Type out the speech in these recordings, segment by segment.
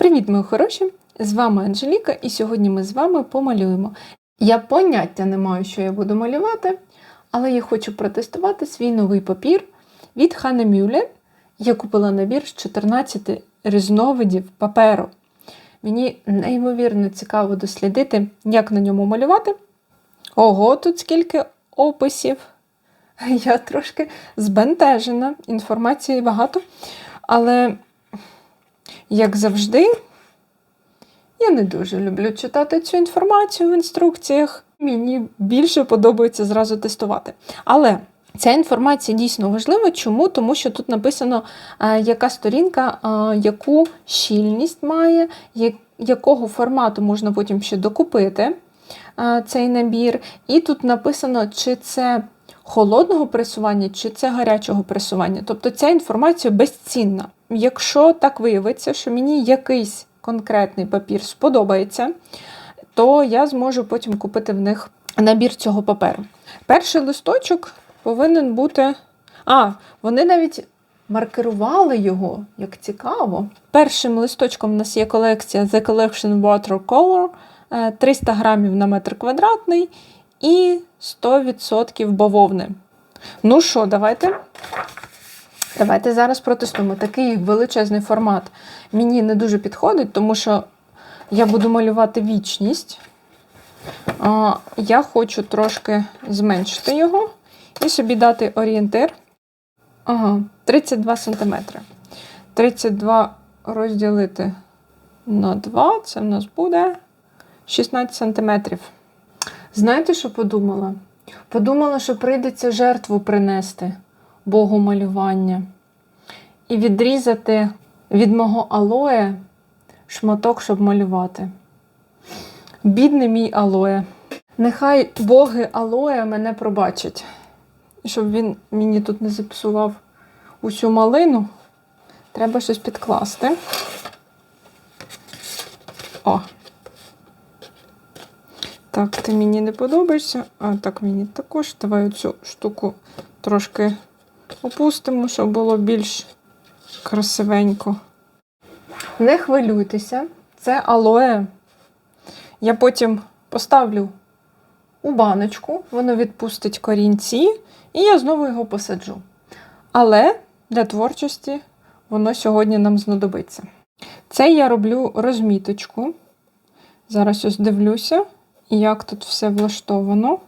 Привіт, мої хороші! З вами Анжеліка, і сьогодні ми з вами помалюємо. Я поняття не маю, що я буду малювати, але я хочу протестувати свій новий папір від Ханне Мюллер. Я купила набір з 14 різновидів паперу. Мені неймовірно цікаво дослідити, як на ньому малювати. Ого, тут скільки описів. Я трошки збентежена, інформації багато. Але, як завжди, я не дуже люблю читати цю інформацію в інструкціях. Мені більше подобається зразу тестувати. Але ця інформація дійсно важлива. Чому? Тому що тут написано, е, яка сторінка, е, яку щільність має, якого формату можна потім ще докупити е, цей набір. І тут написано, чи це холодного пресування, чи це гарячого пресування. Тобто ця інформація безцінна. Якщо так виявиться, що мені якийсь конкретний папір сподобається, то я зможу потім купити в них набір цього паперу. Перший листочок повинен бути. А, вони навіть маркерували його, як цікаво. Першим листочком у нас є колекція The Collection Watercolor, е, 300 грамів на метр квадратний і 100% бавовни. Ну що, давайте. Давайте зараз протестуємо. Такий величезний формат мені не дуже підходить, тому що я буду малювати вічність. Я хочу трошки зменшити його і собі дати орієнтир. Ага, 32 см. 32 розділити на 2, це в нас буде 16 см. Знаєте, що подумала? Подумала, що прийдеться жертву принести Богу малювання і відрізати від мого алоє шматок, щоб малювати. Бідний мій алоє. Нехай боги алоє мене пробачать, щоб він мені тут не зіпсував усю малину. Треба щось підкласти. О. Так, ти мені не подобаєшся. А так мені також. Давай цю штуку трошки опустимо, щоб було більш красивенько. Не хвилюйтеся, це алоє. Я потім поставлю у баночку, воно відпустить корінці, і я знову його посаджу. Але для творчості воно сьогодні нам знадобиться. Це я роблю розміточку. Зараз ось дивлюся, як тут все влаштовано.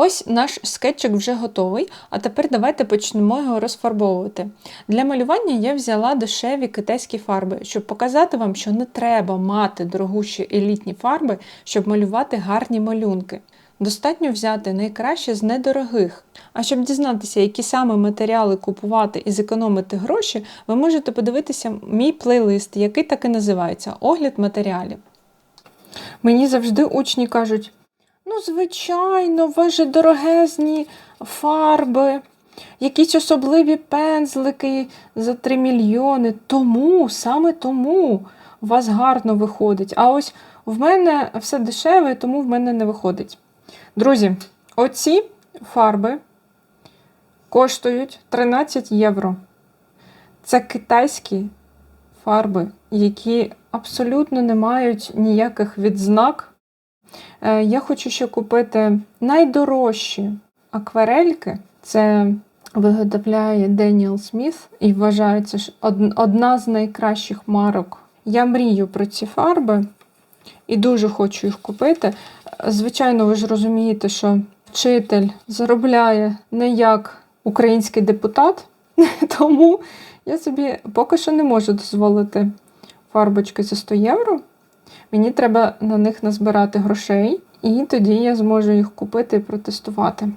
Ось наш скетчик вже готовий, а тепер давайте почнемо його розфарбовувати. Для малювання я взяла дешеві китайські фарби, щоб показати вам, що не треба мати дорогущі елітні фарби, щоб малювати гарні малюнки. Достатньо взяти найкраще з недорогих. А щоб дізнатися, які саме матеріали купувати і зекономити гроші, ви можете подивитися мій плейлист, який так і називається Огляд матеріалів. Мені завжди учні кажуть: ну, звичайно, вас же дорогезні фарби, якісь особливі пензлики за 3 мільйони. Тому, саме тому у вас гарно виходить. А ось в мене все дешеве, тому в мене не виходить. Друзі, оці фарби коштують 13 євро. Це китайські фарби, які абсолютно не мають ніяких відзнак. Е, Я хочу ще купити найдорожчі акварельки. Це виготовляє Деніел Сміт і вважається одна з найкращих марок. Я мрію про ці фарби і дуже хочу їх купити. Звичайно, ви ж розумієте, що вчитель заробляє не як український депутат, тому я собі поки що не можу дозволити фарбочки за 100 євро. Мені треба на них назбирати грошей, і тоді я зможу їх купити і протестувати.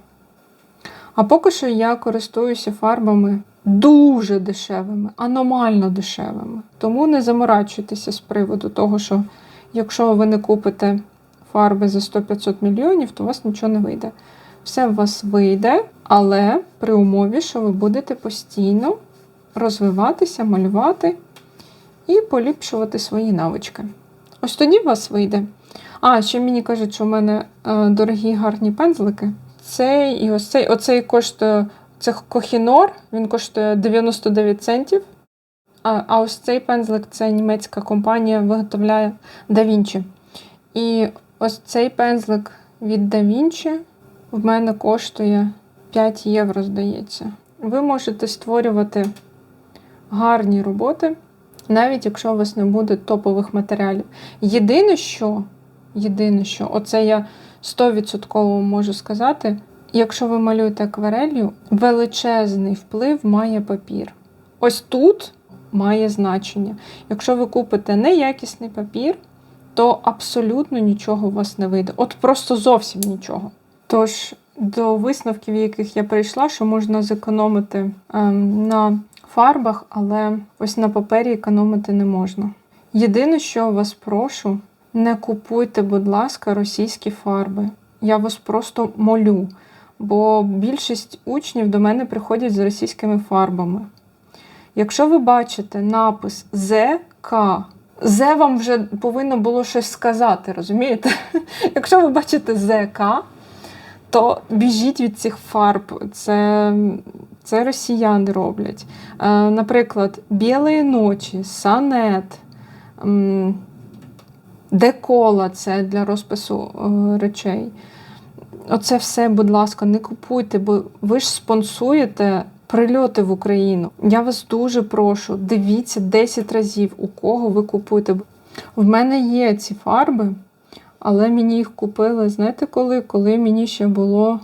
А поки що я користуюся фарбами дуже дешевими, аномально дешевими. Тому не заморачуйтеся з приводу того, що якщо ви не купите фарби за 100-500 мільйонів, то у вас нічого не вийде. Все у вас вийде, але при умові, що ви будете постійно розвиватися, малювати і поліпшувати свої навички. Ось тоді у вас вийде. А, ще мені кажуть, що в мене е, дорогі гарні пензлики. Цей і ось цей. Оцей коштує це Кохінор, він коштує 99 центів. А, а ось цей пензлик це німецька компанія виготовляє Da Vinci. І ось цей пензлик від Da в мене коштує 5 євро, здається. Ви можете створювати гарні роботи, навіть якщо у вас не буде топових матеріалів. Єдине, що, єдине, що, оце я 100% можу сказати, якщо ви малюєте акварелью, величезний вплив має папір. Ось тут має значення. Якщо ви купите неякісний папір, то абсолютно нічого у вас не вийде. От просто зовсім нічого. Тож, до висновків, яких я прийшла, що можна зекономити ем, на фарбах, але ось на папері економити не можна. Єдине, що вас прошу, не купуйте, будь ласка, російські фарби. Я вас просто молю, бо більшість учнів до мене приходять з російськими фарбами. Якщо ви бачите напис ЗК, З вам вже повинно було щось сказати, розумієте? Якщо ви бачите ЗК, то біжіть від цих фарб. Це, це росіяни роблять. Е, наприклад, білої ночі, санет, декола це для розпису е, речей. Оце все, будь ласка, не купуйте, бо ви ж спонсуєте прильоти в Україну. Я вас дуже прошу, дивіться 10 разів, у кого ви купуєте. В мене є ці фарби, але мені їх купили, знаєте коли? Коли мені ще було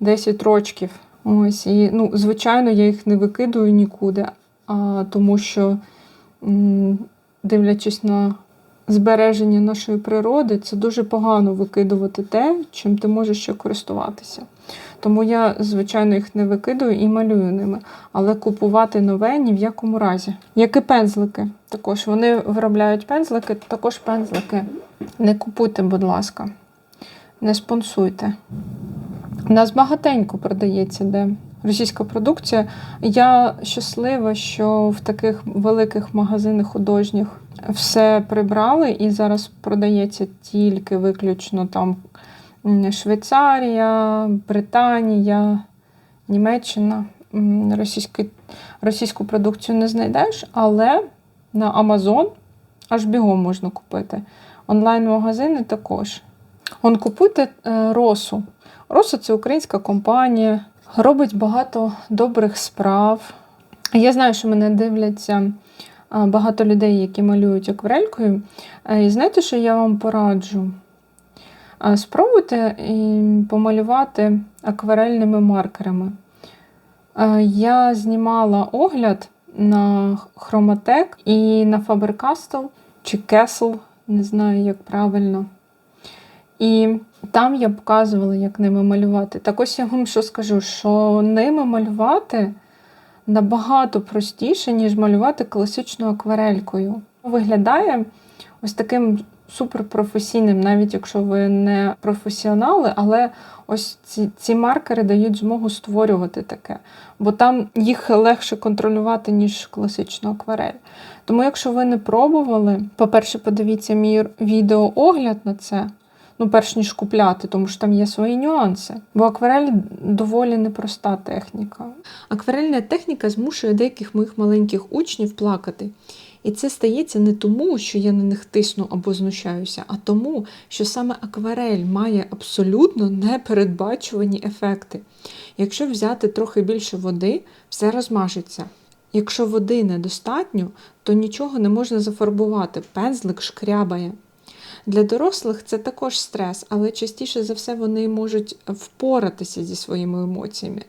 10 рочків. Ось, і, ну, звичайно, я їх не викидую нікуди, а, тому що, м, дивлячись на збереження нашої природи, це дуже погано викидувати те, чим ти можеш ще користуватися. Тому я, звичайно, їх не викидую і малюю ними. Але купувати нове ні в якому разі. Як і пензлики. Також вони виробляють пензлики, також пензлики. Не купуйте, будь ласка, не спонсуйте. У нас багатенько продається, де російська продукція. Я щаслива, що в таких великих магазинах художніх все прибрали і зараз продається тільки виключно там Швейцарія, Британія, Німеччина. М, Російський, російську продукцію не знайдеш, але на Amazon аж бігом можна купити. Онлайн-магазини також. Он купуйте е, росу. Роса це українська компанія, робить багато добрих справ. Я знаю, що мене дивляться багато людей, які малюють акварелькою. Е, І знаєте, що я вам пораджу? Спробуйте помалювати акварельними маркерами. Е, Я знімала огляд на Хроматек і на Faber-Castell чи Castle, не знаю, як правильно. І там я показувала, як ними малювати. Так ось я вам що скажу, що ними малювати набагато простіше, ніж малювати класичною акварелькою. Виглядає ось таким суперпрофесійним, навіть якщо ви не професіонали, але ось ці, ці маркери дають змогу створювати таке, бо там їх легше контролювати, ніж класичну акварель. Тому, якщо ви не пробували, по-перше, подивіться мій відеоогляд на це. Ну, перш ніж купляти, тому що там є свої нюанси. Бо акварель доволі непроста техніка. Акварельна техніка змушує деяких моїх маленьких учнів плакати. І це стається не тому, що я на них тисну або знущаюся, а тому, що саме акварель має абсолютно непередбачувані ефекти. Якщо взяти трохи більше води, все розмажеться. Якщо води недостатньо, то нічого не можна зафарбувати, пензлик шкрябає. Для дорослих це також стрес, але частіше за все вони можуть впоратися зі своїми емоціями.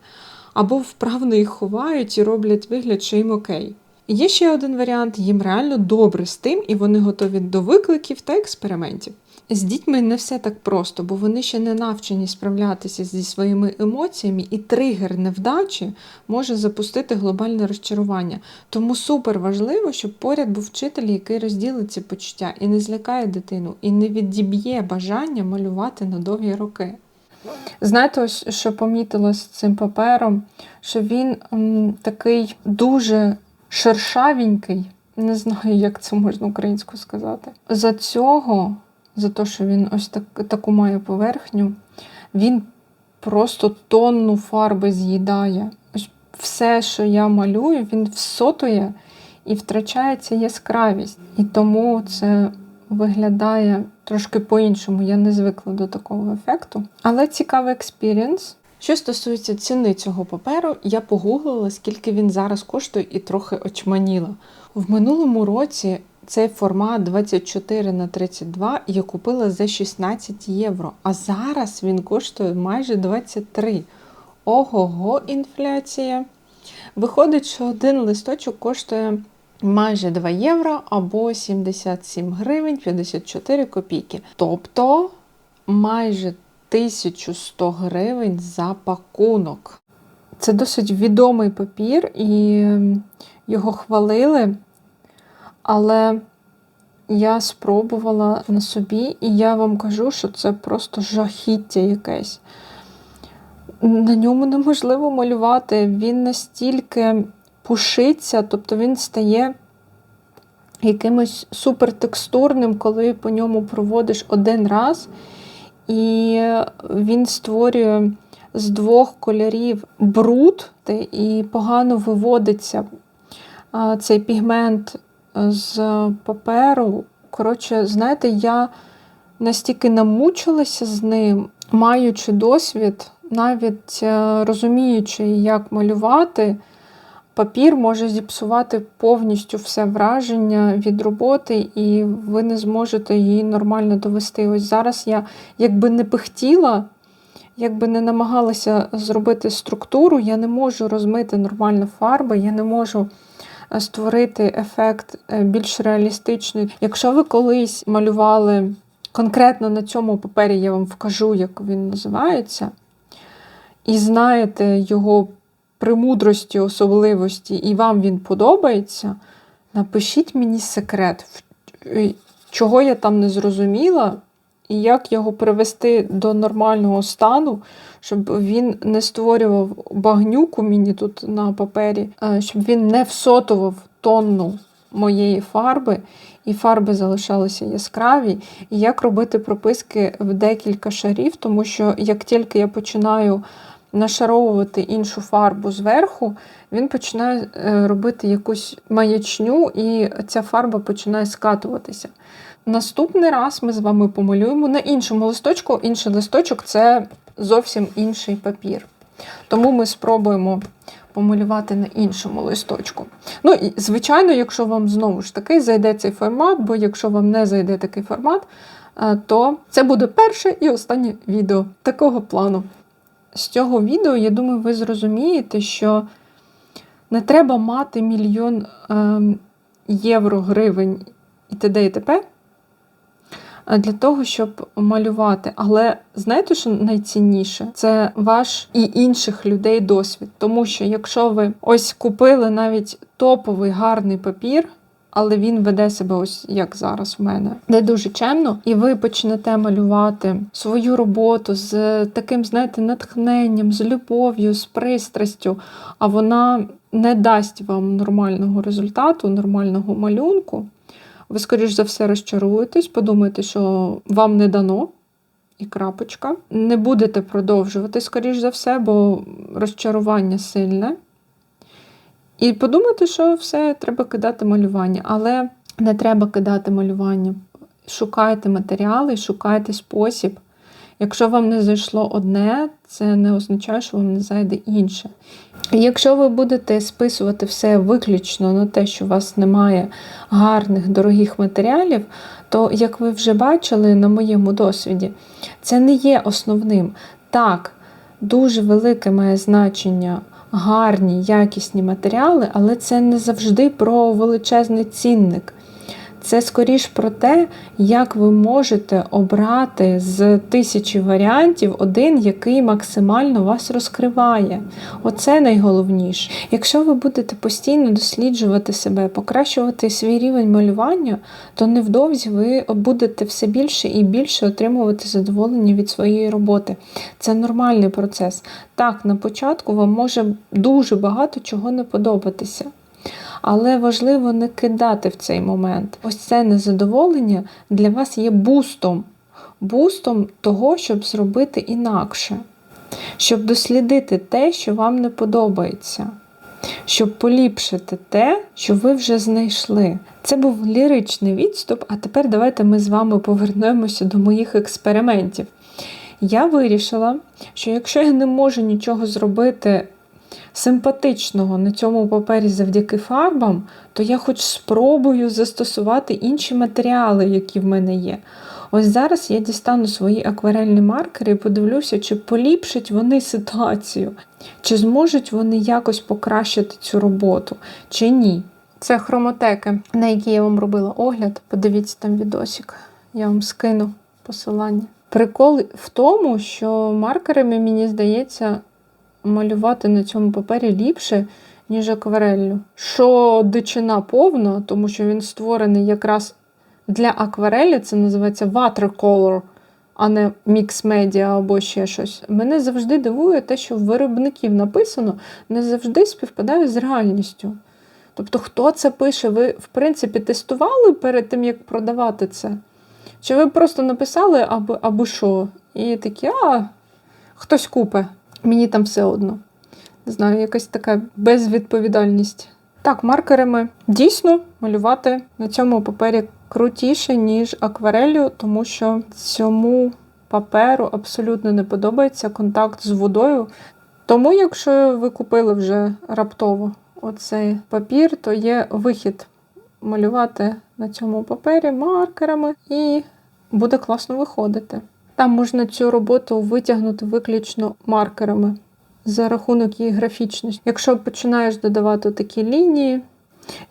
Або вправно їх ховають і роблять вигляд, що їм окей. Є ще один варіант, їм реально добре з тим, і вони готові до викликів та експериментів. З дітьми не все так просто, бо вони ще не навчені справлятися зі своїми емоціями, і тригер невдачі може запустити глобальне розчарування. Тому супер важливо, щоб поряд був вчитель, який розділить ці почуття і не злякає дитину, і не відіб'є бажання малювати на довгі роки. Знаєте, ось що помітила з цим папером, що він м, такий дуже шершавенький, не знаю, як це можна українською сказати. За цього, за те, що він ось так, таку має поверхню, він просто тонну фарби з'їдає. Ось Все, що я малюю, він всотує і втрачається яскравість. І тому це виглядає трошки по-іншому. Я не звикла до такого ефекту. Але цікавий експірієнс. Що стосується ціни цього паперу, я погуглила, скільки він зараз коштує, і трохи очманіла. В минулому році цей формат 24 на 32 я купила за 16 євро, а зараз він коштує майже 23. Ого-го, інфляція. Виходить, що один листочок коштує майже 2 євро або 77 гривень 54 копійки. Тобто майже 1100 гривень за пакунок. Це досить відомий папір, і ем, його хвалили. Але я спробувала на собі, і я вам кажу, що це просто жахіття якесь. На ньому неможливо малювати. Він настільки пушиться, тобто він стає якимось супертекстурним, коли по ньому проводиш один раз. І він створює з двох кольорів бруд і погано виводиться цей пігмент з паперу. Коротше, знаєте, я настільки намучилася з ним, маючи досвід, навіть е, розуміючи, як малювати, папір може зіпсувати повністю все враження від роботи, і ви не зможете її нормально довести. Ось зараз я якби не пихтіла, якби не намагалася зробити структуру, я не можу розмити нормально фарби, я не можу створити ефект е, більш реалістичний. Якщо ви колись малювали конкретно на цьому папері, я вам вкажу, як він називається, і знаєте його премудрості, особливості, і вам він подобається, напишіть мені секрет, чого я там не зрозуміла, і як його привести до нормального стану, щоб він не створював багнюку мені тут на папері, щоб він не всотував тонну моєї фарби, і фарби залишалися яскраві. І як робити прописки в декілька шарів, тому що як тільки я починаю нашаровувати іншу фарбу зверху, він починає е, робити якусь маячню, і ця фарба починає скатуватися. Наступний раз ми з вами помалюємо на іншому листочку. Інший листочок це зовсім інший папір. Тому ми спробуємо помалювати на іншому листочку. Ну, і, звичайно, якщо вам знову ж таки зайде цей формат, бо якщо вам не зайде такий формат, е, то це буде перше і останнє відео такого плану. З цього відео, я думаю, ви зрозумієте, що не треба мати мільйон ем, євро, гривень і т.д. і т.п. е, для того, щоб малювати. Але знаєте, що найцінніше? Це ваш і інших людей досвід. Тому що якщо ви ось купили навіть топовий гарний папір, але він веде себе ось як зараз в мене, не дуже чемно, і ви почнете малювати свою роботу з таким, знаєте, натхненням, з любов'ю, з пристрастю, а вона не дасть вам нормального результату, нормального малюнку. Ви, скоріш за все, розчаруєтесь, подумаєте, що вам не дано. І крапочка. Не будете продовжувати, скоріш за все, бо розчарування сильне. І подумати, що все, треба кидати малювання. Але не треба кидати малювання. Шукайте матеріали, шукайте спосіб. Якщо вам не зайшло одне, це не означає, що вам не зайде інше. Якщо ви будете списувати все виключно на те, що у вас немає гарних, дорогих матеріалів, то, як ви вже бачили на моєму досвіді, це не є основним. Так, дуже велике має значення гарні, якісні матеріали, але це не завжди про величезний цінник. Це скоріш про те, як ви можете обрати з тисячі варіантів один, який максимально вас розкриває. Оце найголовніше. Якщо ви будете постійно досліджувати себе, покращувати свій рівень малювання, то невдовзі ви будете все більше і більше отримувати задоволення від своєї роботи. Це нормальний процес. Так, на початку вам може дуже багато чого не подобатися. Але важливо не кидати в цей момент. Ось це незадоволення для вас є бустом, бустом того, щоб зробити інакше, щоб дослідити те, що вам не подобається. щоб поліпшити те, що ви вже знайшли. Це був ліричний відступ, а тепер давайте ми з вами повернемося до моїх експериментів. Я вирішила, що якщо я не можу нічого зробити симпатичного на цьому папері завдяки фарбам, то я хоч спробую застосувати інші матеріали, які в мене є. Ось зараз я дістану свої акварельні маркери і подивлюся, чи поліпшать вони ситуацію, чи зможуть вони якось покращити цю роботу, чи ні. Це хромотеки, на які я вам робила огляд. Подивіться там відосик. Я вам скину посилання. Прикол в тому, що маркерами, мені здається, малювати на цьому папері ліпше, ніж аквареллю. Що дичина повна, тому що він створений якраз для акварелі, це називається watercolor, а не мікс медіа або ще щось. Мене завжди дивує те, що в виробників написано, не завжди співпадає з реальністю. Тобто, хто це пише, ви, в принципі, тестували перед тим, як продавати це? Чи ви просто написали або, або що? І такі, а, хтось купе. Мені там все одно. Не знаю, якась така безвідповідальність. Так, маркерами дійсно малювати на цьому папері крутіше, ніж акварелью, тому що цьому паперу абсолютно не подобається контакт з водою. Тому, якщо ви купили вже раптово оцей папір, то є вихід малювати на цьому папері маркерами і буде класно виходити. Там можна цю роботу витягнути виключно маркерами за рахунок її графічності. Якщо починаєш додавати такі лінії,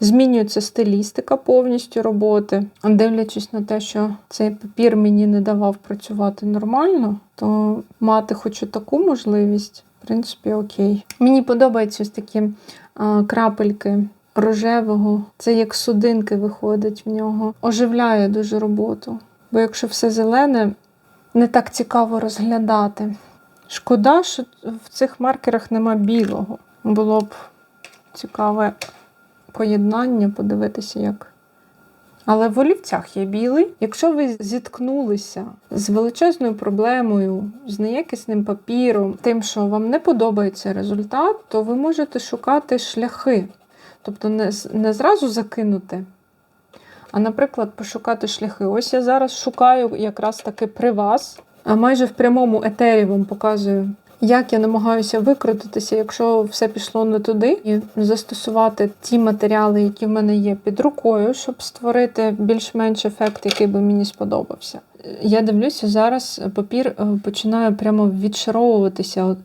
змінюється стилістика повністю роботи. Дивлячись на те, що цей папір мені не давав працювати нормально, то мати хоч таку можливість, в принципі, окей. Мені подобаються ось такі а, крапельки рожевого. Це як судинки виходить в нього. Оживляє дуже роботу. Бо якщо все зелене, не так цікаво розглядати. Шкода, що в цих маркерах нема білого. Було б цікаве поєднання, подивитися, як. Але в олівцях є білий. Якщо ви зіткнулися з величезною проблемою, з неякісним папіром, тим, що вам не подобається результат, то ви можете шукати шляхи. Тобто не, не зразу закинути, а, наприклад, пошукати шляхи. Ось я зараз шукаю якраз таки при вас, а майже в прямому етері вам показую, як я намагаюся викрутитися, якщо все пішло не туди, і застосувати ті матеріали, які в мене є під рукою, щоб створити більш-менш ефект, який би мені сподобався. Я дивлюся, зараз папір е, починає прямо відшаровуватися.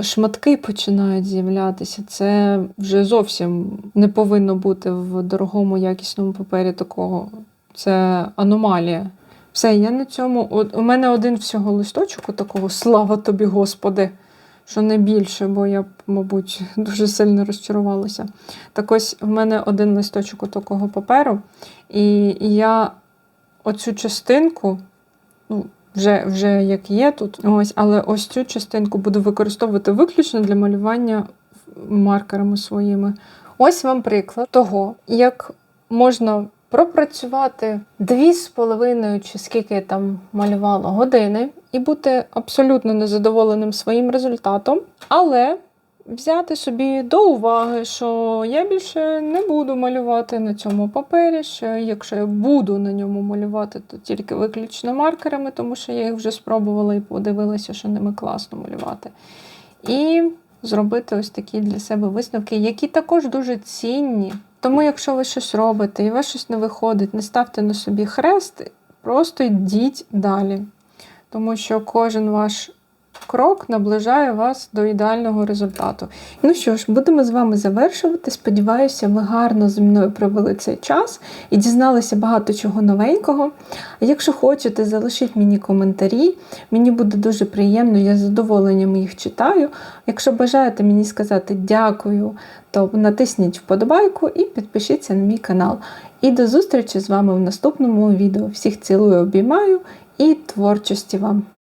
Шматки починають з'являтися. Це вже зовсім не повинно бути в дорогому якісному папері такого. Це аномалія. Все, я на цьому. От у мене один всього листочок такого, слава тобі, Господи, що не більше, бо я мабуть, дуже сильно розчарувалася. Так ось в мене один листочок такого паперу, і я оцю частинку, ну, вже, вже як є тут, ось, але ось цю частинку буду використовувати виключно для малювання маркерами своїми. Ось вам приклад того, як можна пропрацювати дві з половиною, чи скільки я там малювала години, і бути абсолютно незадоволеним своїм результатом, але взяти собі до уваги, що я більше не буду малювати на цьому папері, що якщо я буду на ньому малювати, то тільки виключно маркерами, тому що я їх вже спробувала і подивилася, що ними класно малювати. І зробити ось такі для себе висновки, які також дуже цінні. Тому, якщо ви щось робите і у вас щось не виходить, не ставте на собі хрест, просто йдіть далі. Тому що кожен ваш крок наближає вас до ідеального результату. Ну що ж, будемо з вами завершувати. Сподіваюся, ви гарно зі мною провели цей час і дізналися багато чого новенького. Якщо хочете, залишіть мені коментарі. Мені буде дуже приємно, я з задоволенням їх читаю. Якщо бажаєте мені сказати дякую, то натисніть вподобайку і підпишіться на мій канал. І до зустрічі з вами в наступному відео. Всіх цілую, обіймаю і творчості вам!